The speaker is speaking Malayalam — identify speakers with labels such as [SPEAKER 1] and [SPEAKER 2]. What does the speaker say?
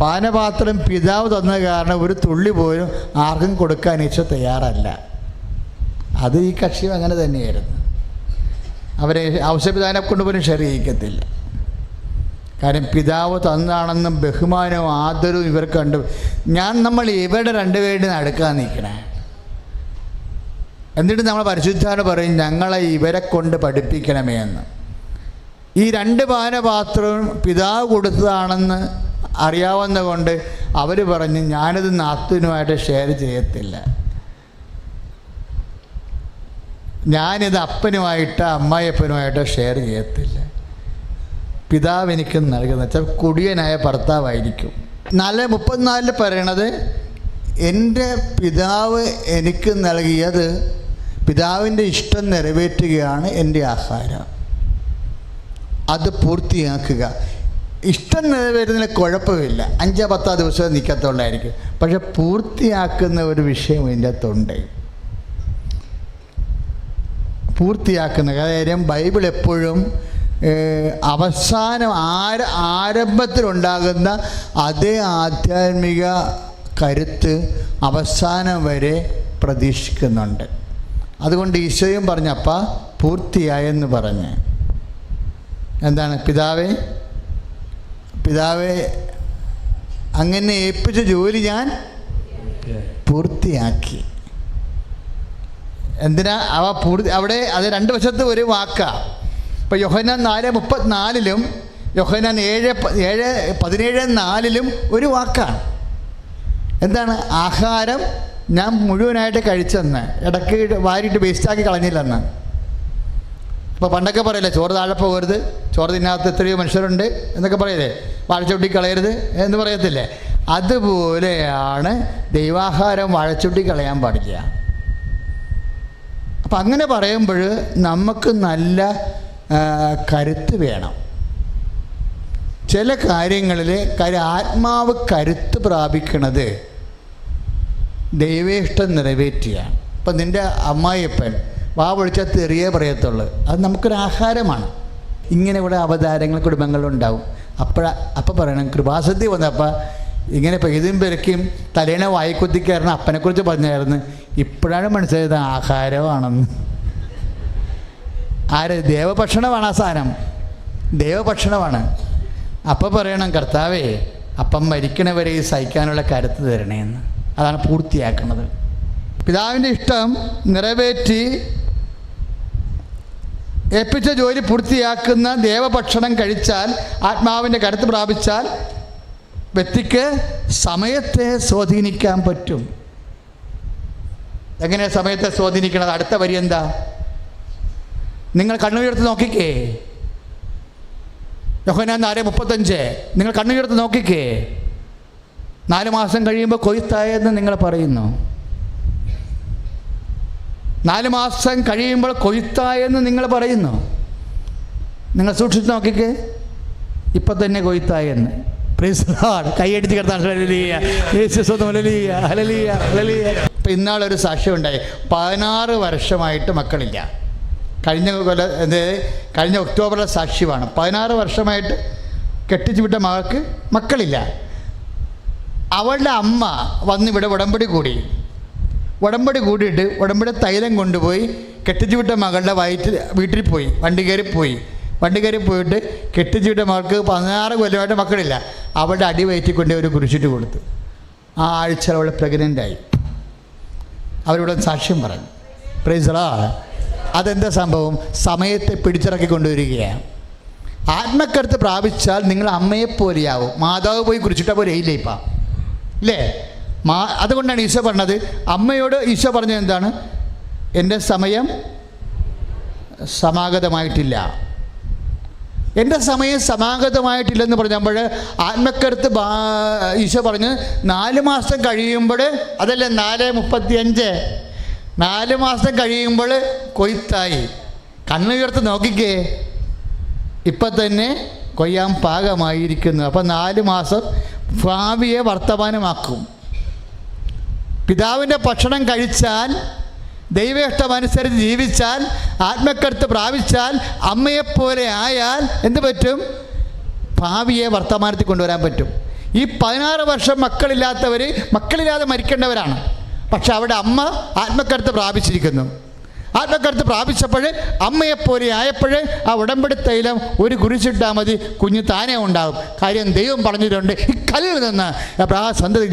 [SPEAKER 1] പാനപാത്രം പിതാവ് തന്ന കാരണം ഒരു തുള്ളി പോലും ആർക്കും കൊടുക്കാൻ ഈശോ തയ്യാറല്ല. അത് ഈ കക്ഷിയും അങ്ങനെ തന്നെയായിരുന്നു. അവരെ ഔഷധപിതാവിനെ കൊണ്ട് പോലും കാരണം കാര്യം പിതാവ് തന്നാണെന്നും ബഹുമാനവും ആദരവും ഇവർ കണ്ടു. ഞാൻ നമ്മൾ ഇവരുടെ രണ്ടുപേരുടെ നടക്കാൻ നിൽക്കണേ. എന്നിട്ട് നമ്മൾ പരിശുദ്ധാണ് പറയും ഞങ്ങളെ ഇവരെ കൊണ്ട് പഠിപ്പിക്കണമേ എന്ന്. ഈ രണ്ട് പാനപാത്രവും പിതാവ് കൊടുത്തതാണെന്ന് അറിയാവുന്ന കൊണ്ട് അവർ പറഞ്ഞ് ഞാനിത് നാത്തുവിനുമായിട്ട് ഷെയർ ചെയ്യത്തില്ല. ഞാനിത് അപ്പനുമായിട്ട് അമ്മായിയപ്പനുമായിട്ട് ഷെയർ ചെയ്യത്തില്ല. പിതാവ് എനിക്ക് നൽകുന്ന വെച്ചാൽ കുടിയനായ ഭർത്താവായിരിക്കും. നാല് മുപ്പത്തിനാലിൽ പറയണത് എന്റെ പിതാവ് എനിക്ക് നൽകിയത് പിതാവിന്റെ ഇഷ്ടം നിറവേറ്റുകയാണ് എന്റെ ആഹാരം. അത് പൂർത്തിയാക്കുക. ഇഷ്ടം നിറവേറ്റുന്നതിന് കുഴപ്പമില്ല. അഞ്ചോ പത്തോ ദിവസം നിൽക്കത്തുള്ളായിരിക്കും. പക്ഷെ പൂർത്തിയാക്കുന്ന ഒരു വിഷയം ഇതിന്റെ അകത്തുണ്ട്. പൂർത്തിയാക്കുന്ന കാര്യം ബൈബിൾ എപ്പോഴും അവസാനം ആര ആരംഭത്തിലുണ്ടാകുന്ന അതേ ആധ്യാത്മിക കരുത്ത് അവസാനം വരെ പ്രതീക്ഷിക്കുന്നുണ്ട്. അതുകൊണ്ട് ഈശോയും പറഞ്ഞപ്പ പൂർത്തിയായെന്ന് പറഞ്ഞ്. എന്താണ് പിതാവേ? പിതാവേ അങ്ങനെ ഏൽപ്പിച്ച ജോലി ഞാൻ പൂർത്തിയാക്കി. എന്തിനാ? അവ പൂർത്തി അവിടെ അത് രണ്ട് വശത്ത് ഒരു വാക്കാ. ഇപ്പം യോഹനാൻ നാല് മുപ്പത്തിനാലിലും യോഹനാൻ ഏഴ് ഏഴ് പതിനേഴ് നാലിലും ഒരു വാക്കാണ് എന്താണ്? ആഹാരം ഞാൻ മുഴുവനായിട്ട് കഴിച്ചെന്ന്. ഇടയ്ക്ക് വാരിയിട്ട് വേസ്റ്റാക്കി കളഞ്ഞില്ലെന്ന്. ഇപ്പോൾ പണ്ടൊക്കെ പറയില്ലേ ചോറ് താഴെ പോകരുത് ചോറ് തിന്നാത്ത എത്രയോ മനുഷ്യരുണ്ട് എന്നൊക്കെ പറയില്ലേ വാഴച്ചുട്ടി കളയരുത് എന്ന് പറയത്തില്ലേ. അതുപോലെയാണ് ദൈവാഹാരം വാഴച്ചുട്ടി കളയാൻ പാടില്ല. അപ്പം അങ്ങനെ പറയുമ്പോൾ നമുക്ക് നല്ല കരുത്ത് വേണം. ചില കാര്യങ്ങളിൽ കാര്യം ആത്മാവ് കരുത്ത് പ്രാപിക്കുന്നത് ദൈവേഷ്ടം നിറവേറ്റിയാണ് ഇപ്പം നിന്റെ അമ്മായിയപ്പൻ വാ പൊളിച്ചാൽ തെറിയേ പറയത്തുള്ളൂ. അത് നമുക്കൊരു ആഹാരമാണ്. ഇങ്ങനെ ഇവിടെ അവതാരങ്ങൾ കുടുംബങ്ങളുണ്ടാവും അപ്പോഴ അപ്പം പറയണം കൃപാസദ്ധി വന്നപ്പോൾ ഇങ്ങനെ പെയ്തും പെരക്കിയും തലേണ വായിക്കുത്തിക്കയറുന്ന അപ്പനെക്കുറിച്ച് പറഞ്ഞായിരുന്നു. ഇപ്പോഴാണ് മനസ്സിലായത് ആഹാരമാണെന്ന്. ആര്? ദേവഭക്ഷണമാണ് ആ സാധനം. ദേവഭക്ഷണമാണ്. അപ്പം പറയണം കർത്താവേ അപ്പം മരിക്കണവരെ സഹിക്കാനുള്ള കരുത്ത് തരണേന്ന്. അതാണ് പൂർത്തിയാക്കുന്നത് പിതാവിന്റെ ഇഷ്ടം നിറവേറ്റി ഏൽപ്പിച്ച ജോലി പൂർത്തിയാക്കുന്ന ദേവഭക്ഷണം കഴിച്ചാൽ ആത്മാവിന്റെ കരുത്ത് പ്രാപിച്ചാൽ വ്യക്തിക്ക് സമയത്തെ സ്വാധീനിക്കാൻ പറ്റും. എങ്ങനെ സമയത്തെ സ്വാധീനിക്കണത്? അടുത്ത വരി എന്താ? നിങ്ങൾ കണ്ണുയർത്ത് നോക്കിക്കേ. യോഹനാൻ നാല് മുപ്പത്തഞ്ച്. നിങ്ങൾ കണ്ണുയർത്ത് നോക്കിക്കേ. നാല് മാസം കഴിയുമ്പോൾ കൊയ്ത്തായെന്ന് നിങ്ങൾ പറയുന്നു. നാല് മാസം കഴിയുമ്പോൾ കൊയ്ത്തായെന്ന് നിങ്ങൾ പറയുന്നു. നിങ്ങൾ സൂക്ഷിച്ച് നോക്കിക്കേ. ഇപ്പം തന്നെ കൊയ്ത്തായെന്ന്. കൈയടിച്ച്. ഇപ്പം ഇന്നാളൊരു സാക്ഷ്യം ഉണ്ടായി. പതിനാറ് വർഷമായിട്ട് മക്കളില്ല. കഴിഞ്ഞ കൊല്ല എന്ത് കഴിഞ്ഞ ഒക്ടോബറിലെ സാക്ഷ്യമാണ്. പതിനാറ് വർഷമായിട്ട് കെട്ടിച്ചു വിട്ട മകൾക്ക് മക്കളില്ല. അവളുടെ അമ്മ വന്നിവിടെ ഉടമ്പടി കൂടി. ഉടമ്പടി കൂടിയിട്ട് ഉടമ്പടി തൈലം കൊണ്ടുപോയി കെട്ടിച്ചു വിട്ട മകളുടെ വയറ്റിൽ വീട്ടിൽ പോയി. വണ്ടി കയറി പോയി. വണ്ടി കയറി പോയിട്ട് കെട്ടിച്ചു വിട്ട മകൾക്ക് പതിനാറ് കൊല്ലമായിട്ട് മക്കളില്ല. അവളുടെ അടി വയറ്റി കൊണ്ട് ഒരു കുരിശിട്ട് കൊടുത്തു. ആ ആഴ്ച അവൾ പ്രഗ്നന്റായി അവരിവിടെ സാക്ഷ്യം പറഞ്ഞു. പ്രൈസറാ അതെന്താ സംഭവം? സമയത്തെ പിടിച്ചിറക്കി കൊണ്ടുവരികയാണ്. ആത്മക്കരുത്ത് പ്രാപിച്ചാൽ നിങ്ങൾ അമ്മയെപ്പോലെയാവും. മാതാവ് പോയി കുറിച്ചിട്ടാൽ പോലെ ഇല്ലേ ഇപ്പം. ഇല്ലേ? മാ അതുകൊണ്ടാണ് ഈശോ പറഞ്ഞത്. അമ്മയോട് ഈശോ പറഞ്ഞത് എന്താണ്? എന്റെ സമയം സമാഗതമായിട്ടില്ല. എന്റെ സമയം സമാഗതമായിട്ടില്ലെന്ന് പറഞ്ഞപ്പോൾ ആത്മക്കരുത്ത് ഈശോ പറഞ്ഞ് നാല് മാസം കഴിയുമ്പോൾ അതല്ലേ നാല് മുപ്പത്തിയഞ്ച്? നാല് മാസം കഴിയുമ്പോൾ കൊയ്ത്തായി. കണ്ണുയർത്ത് നോക്കിക്കേ. ഇപ്പം തന്നെ കൊയ്യാൻ പാകമായിരിക്കുന്നു. അപ്പം നാല് മാസം ഭാവിയെ വർത്തമാനമാക്കും. പിതാവിന്റെ ഭക്ഷണം കഴിച്ചാൽ ദൈവേഷ്ടമനുസരിച്ച് ജീവിച്ചാൽ ആത്മക്കടുത്ത് പ്രാപിച്ചാൽ അമ്മയെപ്പോലെ ആയാൽ എന്ത് പറ്റും? ഭാവിയെ വർത്തമാനത്തിൽ കൊണ്ടുവരാൻ പറ്റും. ഈ പതിനാറ് വർഷം മക്കളില്ലാത്തവർ മക്കളില്ലാതെ മരിക്കേണ്ടവരാണ്. പക്ഷെ അവിടെ അമ്മ ആത്മക്കടുത്ത് പ്രാപിച്ചിരിക്കുന്നു. ആത്മക്കടുത്ത് പ്രാപിച്ചപ്പോൾ അമ്മയെപ്പോലെ ആയപ്പോൾ ആ ഉടമ്പടി തൈലം ഒരു കുരിച്ചിട്ടാൽ മതി കുഞ്ഞ് താനേ ഉണ്ടാകും കാര്യം ദൈവം പറഞ്ഞിട്ടുണ്ട് ഈ കല്ലിൽ നിന്ന് ആ സന്തതി